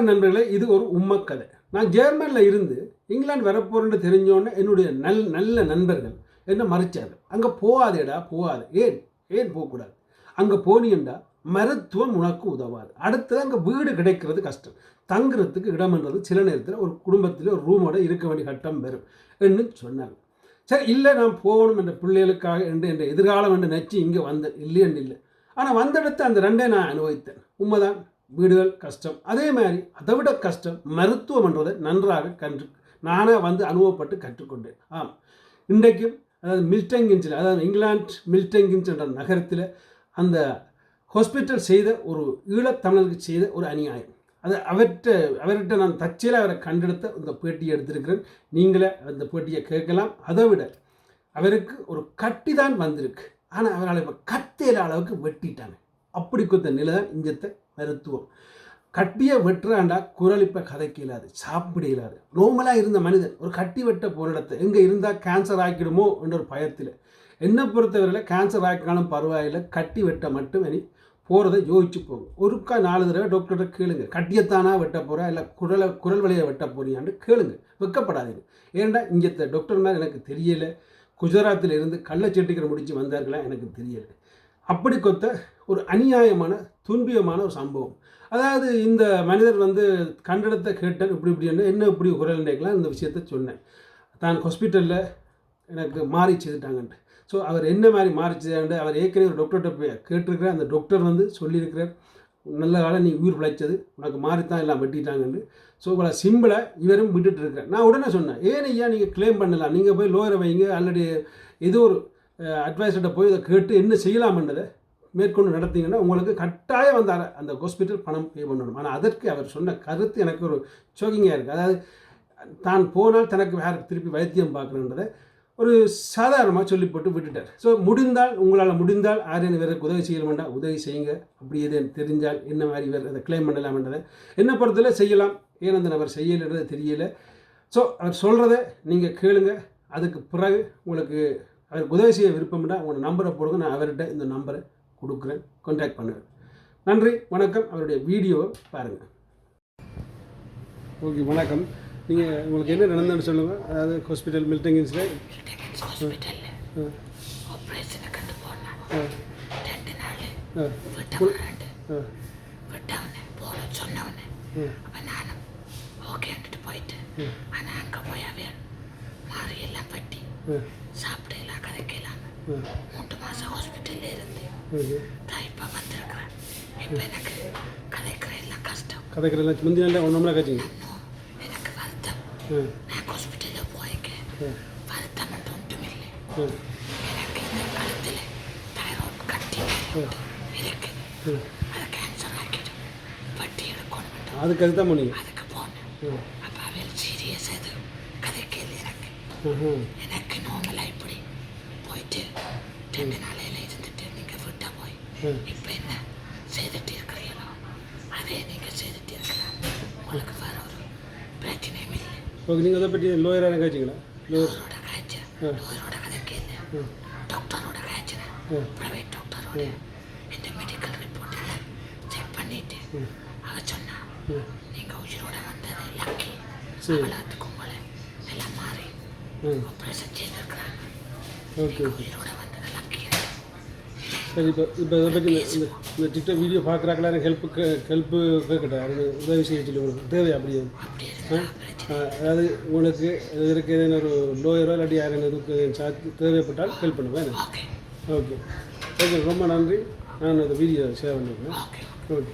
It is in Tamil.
வணக்கம் நண்பர்களே இது ஒரு உம்மக்கதை நான் ஜெர்மனில் இருந்து இங்கிலாந்து வரப்போறேன்னு தெரிஞ்சோன்னே என்னுடைய நல் நல்ல நண்பர்கள் என்ன மறைச்சாங்க. அங்கே போகாதேடா போகாது. ஏன்? ஏன் போகக்கூடாது? அங்கே போனீண்டா மருத்துவம் உனக்கு உதவாது. அடுத்தது அங்கே வீடு கிடைக்கிறது கஷ்டம். தங்குறதுக்கு இடம்ன்றது சில நேரத்தில் ஒரு குடும்பத்தில் ஒரு ரூமோட இருக்க வேண்டிய கட்டம் வரும் என்று சொன்னாங்க. சரி இல்லை நான் போகணும் என்ற பிள்ளைகளுக்காக என்று என்ற எதிர்காலம் என்று நினச்சி இங்கே வந்தேன் இல்லையென்று இல்லை ஆனால் வந்த இடத்த அந்த ரெண்டே நான் அனுபவித்தேன். உண்மைதான். வீடுகள் கஷ்டம். அதே மாதிரி அதை விட கஷ்டம் மருத்துவம் என்றதை நன்றாக கண்டு நானே வந்து அனுபவப்பட்டு கற்றுக்கொண்டேன். ஆம். இன்றைக்கும் அதாவது மில்டங்கின்ஸில் அதாவது இங்கிலாந்து மில்டங்கின்ஸ் என்ற நகரத்தில் அந்த ஹாஸ்பிட்டல் செய்த ஒரு ஈழத்தமிழருக்கு செய்த ஒரு அநியாயம். அது அவர்கிட்ட அவர்கிட்ட நான் தச்சையில் அவரை கண்டெடுத்த இந்த பேட்டியை எடுத்திருக்கிறேன். நீங்களே அந்த பேட்டியை கேட்கலாம். அதை விட அவருக்கு ஒரு கட்டி தான் வந்திருக்கு. ஆனால் அவரால் இப்போ கத்தையில அளவுக்கு வெட்டிட்டாங்க. அப்படி குத்த நிலை தான் மருத்துவம் கட்டியை வெட்டுறாண்டா குரல் இப்போ கதைக்க சாப்பிட இல்லாது நார்மலாக இருந்த மனிதன் ஒரு கட்டி வெட்ட போகிற இடத்த எங்கே இருந்தால் கேன்சர் ஆக்கிடுமோ என்ற ஒரு பயத்தில். என்னை பொறுத்தவரையில் கேன்சர் ஆக்கினாலும் பரவாயில்லை கட்டி வெட்ட மட்டும் இனி போகிறத யோசிச்சு போங்க. ஒருக்கா நாலு தடவை டாக்டர்கிட்ட கேளுங்க. கட்டியத்தானா வெட்ட போகிறா இல்லை குரலை குரல் வழியை வெட்ட போறியான்னு கேளுங்க. வெக்கப்படாதீங்க. ஏன்டா இங்கே டாக்டர் மாதிரி எனக்கு தெரியல. குஜராத்தில் இருந்து கள்ளச்செட்டிக்கிற முடிச்சு வந்தார்களா எனக்கு தெரியலை. அப்படி கொத்த ஒரு அநியாயமான துன்பியமான ஒரு சம்பவம். அதாவது இந்த மனிதர் வந்து கண்டனத்தை கேட்டேன் இப்படி இப்படி என்ன இப்படி குரல் கேட்கலாம் இந்த விஷயத்த சொன்னேன். தான் ஹாஸ்பிட்டலில் எனக்கு மாறி செய்துட்டாங்கன்ட்டு. ஸோ அவர் என்ன மாதிரி மாறிச்சுதாண்டு அவர் ஏற்கனவே ஒரு டாக்டர்கிட்ட போய் கேட்டிருக்கிறார். அந்த டாக்டர் வந்து சொல்லியிருக்கிறார். நல்ல காலம் நீ உயிர் பிழைச்சது உனக்கு மாறித்தான் எல்லாம் வெட்டிட்டாங்கன்னு ஸோ உங்களை சிம்பிளை இவரும் விட்டுட்டு இருக்கிறேன் நான் உடனே சொன்னேன் ஏன் ஐயா நீங்கள் கிளைம் பண்ணலாம் நீங்கள் போய் லோயரை வைங்க. ஆல்ரெடி ஏதோ ஒரு அட்வைசர்கிட்ட போய் இதை கேட்டு என்ன செய்யலாம்ன்றதை மேற்கொண்டு நடத்தீங்கன்னா உங்களுக்கு கட்டாயம் அந்த அந்த ஹாஸ்பிட்டல் பணம் பே பண்ணணும். ஆனால் அதற்கு அவர் சொன்ன கருத்து எனக்கு ஒரு சோகிங்காக இருக்குது அதாவது தான் போனால் தனக்கு வேறு திருப்பி வைத்தியம் பார்க்கணுன்றதை ஒரு சாதாரணமாக சொல்லி போட்டு விட்டுட்டார். ஸோ முடிந்தால் உங்களால் முடிந்தால் ஆரியன் வீரருக்கு உதவி செய்ய வேண்டாம் உதவி செய்யுங்க. அப்படி எது தெரிஞ்சால் என்ன மாதிரி வேறு அதை கிளைம் பண்ணலாம்ன்றதை என்ன பொறுத்தல செய்யலாம். ஏன் அந்த நபர் செய்யலைன்றது தெரியல. ஸோ அவர் சொல்கிறத நீங்கள் கேளுங்க. அதுக்கு பிறகு உங்களுக்கு அவருக்கு உதவி செய்ய விருப்பம்னா உங்களோட நம்பரை போடுங்க. நான் அவர்கிட்ட இந்த நம்பரை கொடுக்குறேன். கான்டாக்ட் பண்ணுவேன் நன்றி வணக்கம். அவருடைய வீடியோவை பாருங்கள் ஓகே வணக்கம். நீங்கள் உங்களுக்கு என்ன நடந்ததுன்னு சொல்லுங்கள் அதாவது ஹாஸ்பிட்டல் சொன்னவனே. அப்போ நானும் ஓகேன்ட்டு போயிட்டு. ஆனால் அங்கே போய் அவன் மாறி எல்லாம் பட்டி கதைக்கலாம் மூன்று மாதம் ஹாஸ்பிட்டலில் இருந்து தான் இப்போ வந்திருக்கிறேன். இப்போ எனக்கு கதைக்கிற எல்லாம் கஷ்டம். கதைக்கிறதெல்லாம் முந்தி நாளில் ஒன்றா காய்ச்சிங்க இன்னும் எனக்கு வருத்தம். நான் ஹாஸ்பிட்டலில் போய்க்க வருத்தம் மட்டும் ஒன்றுமில்லை எனக்கு இந்த கழுத்தில் தைராய்டு கட்டி இருக்கு. அது கேன்சர் ஆக்கிடும். வட்டி எடுக்கணும். அதுக்கு தான் போனீங்க? அதுக்கு போனேன். அப்போ அவள் சீரியஸ் அது கதை கேள்வி எனக்கு. எனக்கு நார்மலாக இப்படி போயிட்டு இப்போ என்ன செய்துட்டு இருக்கிறீங்களோ? அதே நீங்கள் செய்துட்டு இருக்கலாம். உங்களுக்கு வேற ஒரு பிரச்சனையும் இல்லை. ஓகே நீங்கள் அதை பற்றி லோயரான காய்ச்சிங்களா லோயர் டாக்டரோட காய்ச்சல் டாக்டரோட கதை கேள்வி டாக்டரோட காய்ச்சல்? ப்ரைவேட் டாக்டரோட. இந்த மெடிக்கல் ரிப்போர்ட் எல்லாம் செக் பண்ணிட்டு அவ சொன்னா நீங்க உயிரோட வந்தது லக்கி எல்லாத்துக்கும் உங்களை எல்லாம் மாறி ஆப்ரேஷன் செய்திருக்கிறாங்க. உயிரோட லக்கி சரி இப்போ இப்போ இதை பற்றி இந்த இந்த- டிக்டாக் வீடியோ பார்க்குறாங்களா? எனக்கு ஹெல்ப்பு ஹெல்ப்பு கேட்கட்டேன் அது உதவி செய்ய சொல்லி உங்களுக்கு தேவை அப்படியே அதாவது உங்களுக்கு இதற்கு ஏதேனும் ஒரு லோயரோ இல்லாட்டி யாரும் எதுக்கு சார்ஜ் தேவைப்பட்டால் ஹெல்ப் பண்ணுவேன் ஓகே ஓகே ரொம்ப நன்றி. நான் இந்த வீடியோ ஷேர் பண்ணிக்கிறேன். ஓகே